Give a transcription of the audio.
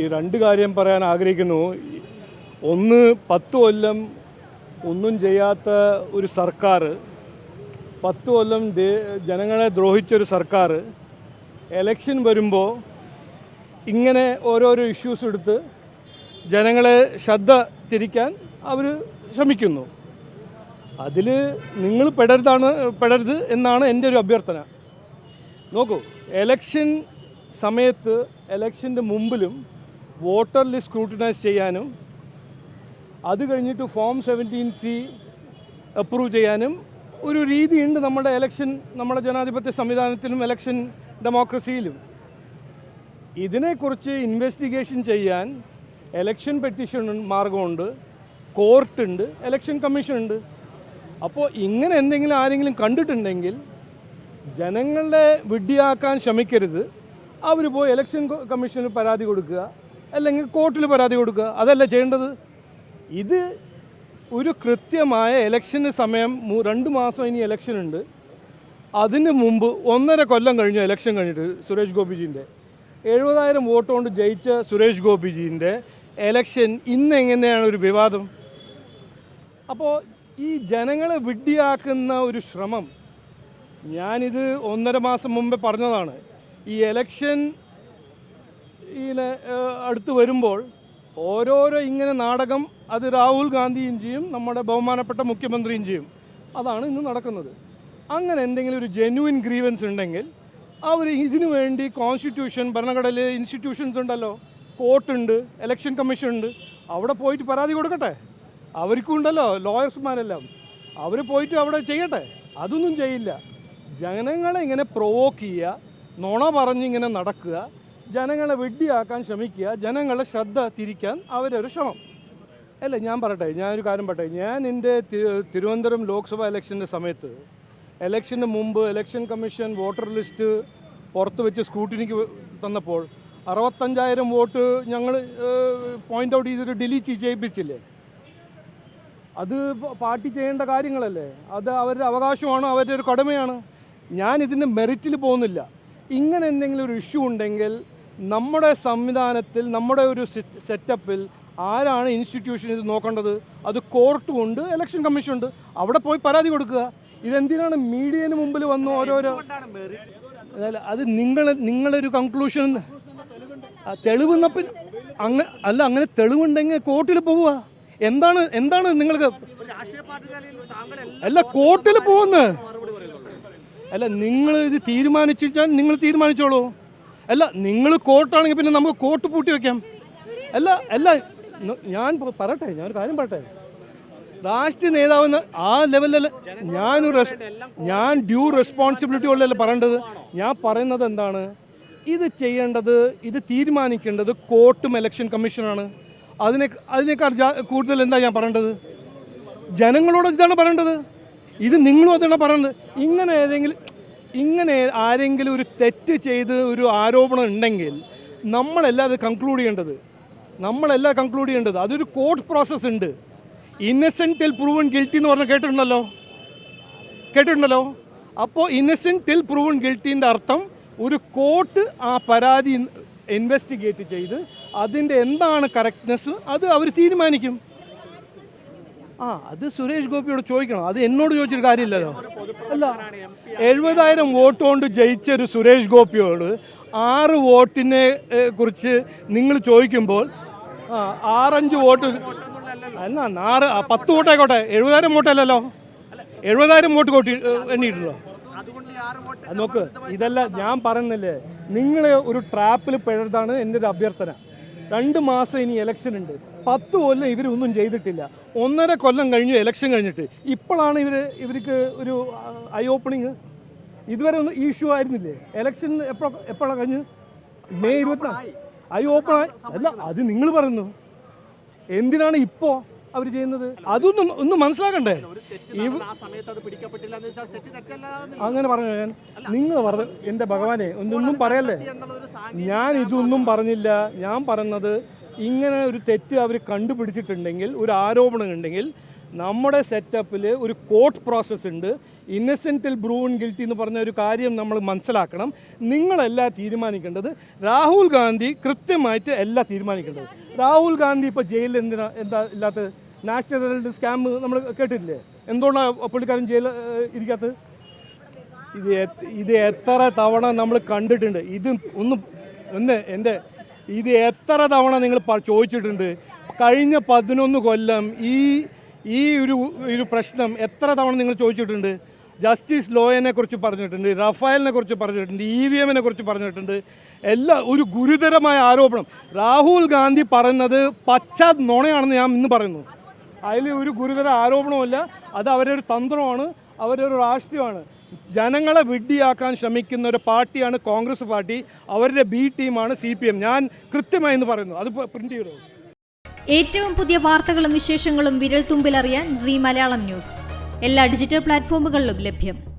ഈ രണ്ട് കാര്യം പറയാൻ ആഗ്രഹിക്കുന്നു. ഒന്ന് പത്ത് കൊല്ലം ഒന്നും ചെയ്യാത്ത ഒരു സർക്കാർ പത്ത് കൊല്ലം ജനങ്ങളെ ദ്രോഹിച്ചൊരു സർക്കാർ എലക്ഷൻ വരുമ്പോൾ ഇങ്ങനെ ഓരോരോ ഇഷ്യൂസ് എടുത്ത് ജനങ്ങളെ ശ്രദ്ധ തിരിക്കാൻ അവർ ശ്രമിക്കുന്നു. അതിൽ നിങ്ങൾ പെടരുതാണ് പെടരുത് എന്നാണ് എന്റെ ഒരു അഭ്യർത്ഥന. നോക്കൂ എലക്ഷൻ സമയത്ത് എലക്ഷന്റെ മുമ്പിലും വോട്ടർ ലിസ്റ്റ് സ്ക്രൂട്ടിനൈസ് ചെയ്യാനും അത് കഴിഞ്ഞിട്ട് ഫോം സെവന്റീൻ സി അപ്രൂവ് ചെയ്യാനും ഒരു രീതിയുണ്ട് നമ്മുടെ എലക്ഷൻ നമ്മുടെ ജനാധിപത്യ സംവിധാനത്തിലും എലക്ഷൻ ഡെമോക്രസിയിലും ഇതിനെക്കുറിച്ച് ഇൻവെസ്റ്റിഗേഷൻ ചെയ്യാൻ എലക്ഷൻ പെറ്റീഷൻ മാർഗമുണ്ട് കോർട്ടുണ്ട് എലക്ഷൻ കമ്മീഷൻ ഉണ്ട്. അപ്പോൾ ഇങ്ങനെ എന്തെങ്കിലും ആരെങ്കിലും കണ്ടിട്ടുണ്ടെങ്കിൽ ജനങ്ങളെ വിഡ്ഢിയാക്കാൻ ശ്രമിക്കരുത്. അവർ പോയി ഇലക്ഷൻ കമ്മീഷന് പരാതി കൊടുക്കുക. അല്ലെങ്കിൽ കോർട്ടിൽ പരാതി കൊടുക്കുക. അതല്ല ചെയ്യേണ്ടത്. ഇത് ഒരു കൃത്യമായ ഇലക്ഷന് സമയം രണ്ട് മാസം ഇനി ഇലക്ഷൻ ഉണ്ട്. അതിന് മുമ്പ് ഒന്നര കൊല്ലം കഴിഞ്ഞു ഇലക്ഷൻ കഴിഞ്ഞിട്ട് സുരേഷ് ഗോപിജീന്റെ എഴുപതായിരം വോട്ട് കൊണ്ട് ജയിച്ച സുരേഷ് ഗോപിജീന്റെ ഇലക്ഷൻ ഇന്ന് എങ്ങനെയാണ് ഒരു വിവാദം? അപ്പോൾ ഈ ജനങ്ങളെ വിഡ്ഢിയാക്കുന്ന ഒരു ശ്രമം ഞാനിത് ഒന്നര മാസം മുമ്പേ പറഞ്ഞതാണ്. ഈ എലക്ഷൻ ഇതിലെ അടുത്ത് വരുമ്പോൾ ഓരോരോ ഇങ്ങനെ നാടകം അത് രാഹുൽ ഗാന്ധിയും ചെയ്യും നമ്മുടെ ബഹുമാനപ്പെട്ട മുഖ്യമന്ത്രിയും ചെയ്യും. അതാണ് ഇന്ന് നടക്കുന്നത്. അങ്ങനെ എന്തെങ്കിലും ഒരു ജെന്യുവിൻ ഗ്രീവൻസ് ഉണ്ടെങ്കിൽ അവർ ഇതിനു വേണ്ടി കോൺസ്റ്റിറ്റ്യൂഷൻ ഭരണഘടനയിലെ ഇൻസ്റ്റിറ്റ്യൂഷൻസ് ഉണ്ടല്ലോ. കോർട്ടുണ്ട് ഇലക്ഷൻ കമ്മീഷൻ ഉണ്ട്. അവിടെ പോയിട്ട് പരാതി കൊടുക്കട്ടെ. അവർക്കും ഉണ്ടല്ലോ ലോയേഴ്സ്മാരെല്ലാം അവർ പോയിട്ട് അവിടെ ചെയ്യട്ടെ. അതൊന്നും ചെയ്യില്ല. ജനങ്ങളെ ഇങ്ങനെ പ്രൊവോക്ക് ചെയ്യുക നുണ പറഞ്ഞിങ്ങനെ നടക്കുക ജനങ്ങളെ വെഡ്ഡിയാക്കാൻ ശ്രമിക്കുക ജനങ്ങളുടെ ശ്രദ്ധ തിരിക്കാൻ അവരൊരു ശ്രമം. അല്ല ഞാൻ പറയട്ടെ ഞാനൊരു കാര്യം പറയട്ടെ. ഞാൻ എന്റെ തിരുവനന്തപുരം ലോക്സഭ ഇലക്ഷന്റെ സമയത്ത് ഇലക്ഷന് മുമ്പ് ഇലക്ഷൻ കമ്മീഷൻ വോട്ടർ ലിസ്റ്റ് പുറത്ത് വെച്ച് സ്കൂട്ടിനിക്ക് തന്നപ്പോൾ അറുപത്തഞ്ചായിരം വോട്ട് ഞങ്ങൾ പോയിന്റ് ഔട്ട് ചെയ്തിട്ട് ഡിലീറ്റ് ചെയ്യിപ്പിച്ചില്ലേ? അത് പാർട്ടി ചെയ്യേണ്ട കാര്യങ്ങളല്ലേ? അത് അവരുടെ അവകാശമാണ് അവരുടെ ഒരു കടമയാണ്. ഞാൻ ഇതിന്റെ മെറിറ്റിൽ പോകുന്നില്ല. ഇങ്ങനെ എന്തെങ്കിലും ഒരു ഇഷ്യൂ ഉണ്ടെങ്കിൽ നമ്മുടെ സംവിധാനത്തിൽ നമ്മുടെ ഒരു സെറ്റപ്പിൽ ആരാണ് ഇൻസ്റ്റിറ്റ്യൂഷൻ ഇത് നോക്കേണ്ടത്? അത് കോർട്ടും ഉണ്ട് ഇലക്ഷൻ കമ്മീഷൻ ഉണ്ട്. അവിടെ പോയി പരാതി കൊടുക്കുക. ഇതെന്തിനാണ് മീഡിയന് മുമ്പിൽ വന്ന് ഓരോരോ അത് നിങ്ങൾ നിങ്ങളൊരു കൺക്ലൂഷൻ തെളിവെന്നപ്പം അങ്ങ അല്ല അങ്ങനെ തെളിവുണ്ടെങ്കിൽ കോർട്ടിൽ പോവുക. എന്താണ് എന്താണ് നിങ്ങൾക്ക് അല്ല കോർട്ടിൽ പോകുന്നത് അല്ല നിങ്ങൾ ഇത് തീരുമാനിച്ചാൽ നിങ്ങൾ തീരുമാനിച്ചോളൂ. അല്ല നിങ്ങൾ കോട്ടാണെങ്കിൽ പിന്നെ നമുക്ക് കോട്ട് പൂട്ടി വെക്കാം. അല്ല അല്ല ഞാൻ പറട്ടെ ഞാൻ കാര്യം പറയട്ടെ. രാഷ്ട്രീയ നേതാവെന്ന് ആ ലെവലിൽ ഞാനൊരു ഞാൻ ഡ്യൂ റെസ്പോൺസിബിലിറ്റി ഉള്ളതല്ല പറയേണ്ടത്. ഞാൻ പറയുന്നത് എന്താണ്? ഇത് ചെയ്യേണ്ടത് ഇത് തീരുമാനിക്കേണ്ടത് കോർട്ടും ഇലക്ഷൻ കമ്മീഷനാണ് അതിനെ അതിനേക്കാൾ കൂടുതൽ എന്താ ഞാൻ പറയേണ്ടത്? ജനങ്ങളോട് ഇതാണ് പറയേണ്ടത്. ഇത് നിങ്ങളും അതാണ് പറയേണ്ടത്. ഇങ്ങനെ ഏതെങ്കിലും ഇങ്ങനെ ആരെങ്കിലും ഒരു തെറ്റ് ചെയ്ത് ഒരു ആരോപണം ഉണ്ടെങ്കിൽ നമ്മളെല്ലാം അത് കൺക്ലൂഡ് ചെയ്യേണ്ടത്. നമ്മളെല്ലാം കൺക്ലൂഡ് ചെയ്യേണ്ടത്. അതൊരു കോർട്ട് പ്രോസസ്സ് ഉണ്ട്. ഇന്നസെന്റ് ടിൽ പ്രൂവൺ ഗിൽറ്റി എന്ന് പറഞ്ഞ് കേട്ടിട്ടുണ്ടല്ലോ? കേട്ടിട്ടുണ്ടല്ലോ? അപ്പോൾ ഇന്നസെന്റ് ടിൽ പ്രൂവൺ ഗിൽറ്റീന്റെ അർത്ഥം ഒരു കോർട്ട് ആ പരാതി ഇൻവെസ്റ്റിഗേറ്റ് ചെയ്ത് അതിന്റെ എന്താണ് കറക്റ്റ്നെസ് അത് അവർ തീരുമാനിക്കും. ആ അത് സുരേഷ് ഗോപിയോട് ചോദിക്കണം. അത് എന്നോട് ചോദിച്ചൊരു കാര്യമില്ലല്ലോ. അല്ല എഴുപതായിരം വോട്ട് കൊണ്ട് ജയിച്ച ഒരു സുരേഷ് ഗോപിയോട് ആറ് വോട്ടിനെ കുറിച്ച് നിങ്ങൾ ചോദിക്കുമ്പോൾ ആറഞ്ച് വോട്ട് അല്ല നാറ് ആ, പത്ത് വോട്ടായിക്കോട്ടെ. എഴുപതായിരം വോട്ടല്ലല്ലോ. എഴുപതായിരം വോട്ട് കൂട്ടി എണ്ണിയിട്ടുണ്ടോ? ആറ് നോക്ക് ഇതല്ല ഞാൻ പറയുന്നില്ലേ. നിങ്ങളെ ഒരു ട്രാപ്പിൽ പിഴതാണ് എന്റെ ഒരു അഭ്യർത്ഥന. രണ്ട് മാസം ഇനി ഇലക്ഷൻ ഉണ്ട്. പത്ത് കൊല്ലം ഇവരൊന്നും ചെയ്തിട്ടില്ല. ഒന്നര കൊല്ലം കഴിഞ്ഞു ഇലക്ഷൻ കഴിഞ്ഞിട്ട്. ഇപ്പോഴാണ് ഇവർ ഇവർക്ക് ഒരു ഐ ഓപ്പണിങ് ഇതുവരെ ഒന്നും ഇഷ്യൂ ആയിരുന്നില്ലേ? ഇലക്ഷൻ എപ്പോ എപ്പോഴാണ് കഴിഞ്ഞ്? മെയ് ഇരുപത്തി ഐ ഓപ്പൺ ആയി അല്ല അത് നിങ്ങൾ പറയുന്നു. എന്തിനാണ് ഇപ്പോൾ അവർ ചെയ്യുന്നത്? അതൊന്നും ഒന്നും മനസ്സിലാക്കണ്ടേ? അങ്ങനെ പറഞ്ഞു ഞാൻ? നിങ്ങൾ പറഞ്ഞു എന്റെ ഭഗവാനെ ഒന്നൊന്നും പറയല്ലേ? ഞാൻ ഇതൊന്നും പറഞ്ഞില്ല. ഞാൻ പറയുന്നത് ഇങ്ങനെ ഒരു തെറ്റ് അവർ കണ്ടുപിടിച്ചിട്ടുണ്ടെങ്കിൽ ഒരു ആരോപണം ഉണ്ടെങ്കിൽ നമ്മുടെ സെറ്റപ്പിൽ ഒരു കോർട്ട് പ്രോസസ്സ് ഉണ്ട്. ഇന്നസെന്റിൽ ബ്രൂൺ ഗിൽറ്റി എന്ന് പറഞ്ഞ ഒരു കാര്യം നമ്മൾ മനസ്സിലാക്കണം. നിങ്ങളെല്ലാം തീരുമാനിക്കേണ്ടത്. രാഹുൽ ഗാന്ധി കൃത്യമായിട്ട് എല്ലാം തീരുമാനിക്കേണ്ടത്. രാഹുൽ ഗാന്ധി ഇപ്പോൾ ജയിലിൽ എന്തിനാ എന്താ ഇല്ലാത്തത് നാഷണൽ സ്കാം നമ്മൾ കേട്ടിട്ടില്ലേ? എന്തുകൊണ്ടാണ് പുള്ളിക്കാരൻ ജയിലിൽ ഇരിക്കാത്തത്? ഇത് ഇത് എത്ര തവണ നമ്മൾ കണ്ടിട്ടുണ്ട്. ഇത് ഒന്ന് ഒന്ന് എന്റെ ഇത് എത്ര തവണ നിങ്ങൾ ചോദിച്ചിട്ടുണ്ട്? കഴിഞ്ഞ പതിനൊന്ന് കൊല്ലം ഈ ഈ ഒരു ഒരു പ്രശ്നം എത്ര തവണ നിങ്ങൾ ചോദിച്ചിട്ടുണ്ട്? ജസ്റ്റിസ് ലോയനെ കുറിച്ച് പറഞ്ഞിട്ടുണ്ട് റഫായലിനെ കുറിച്ച് പറഞ്ഞിട്ടുണ്ട് ഇ വി എമ്മിനെ കുറിച്ച് പറഞ്ഞിട്ടുണ്ട്. എല്ലാ ഒരു ഗുരുതരമായ ആരോപണം. രാഹുൽ ഗാന്ധി പറയുന്നത് പച്ച നുണയാണെന്ന് ഞാൻ ഇന്ന് പറയുന്നു. അതിൽ ഒരു ഗുരുതര ആരോപണമല്ല അത് അവരുടെ ഒരു തന്ത്രമാണ് അവരുടെ ഒരു രാഷ്ട്രീയമാണ്. ജനങ്ങളെ വിഡ്ഢിയാക്കാൻ ശ്രമിക്കുന്ന ഒരു പാർട്ടിയാണ് കോൺഗ്രസ് പാർട്ടി. അവരുടെ ബി ടീമാണ് സി പി എം. ഞാൻ കൃത്യമായി എന്ന് പറയുന്നു. അത് പ്രിന്റ് ചെയ്തു? ഏറ്റവും പുതിയ വാർത്തകളും വിശേഷങ്ങളും വിരൽ തുമ്പിലറിയാൻ സി മലയാളം ന്യൂസ്. എല്ലാ ഡിജിറ്റൽ പ്ലാറ്റ്ഫോമുകളിലും ലഭ്യം.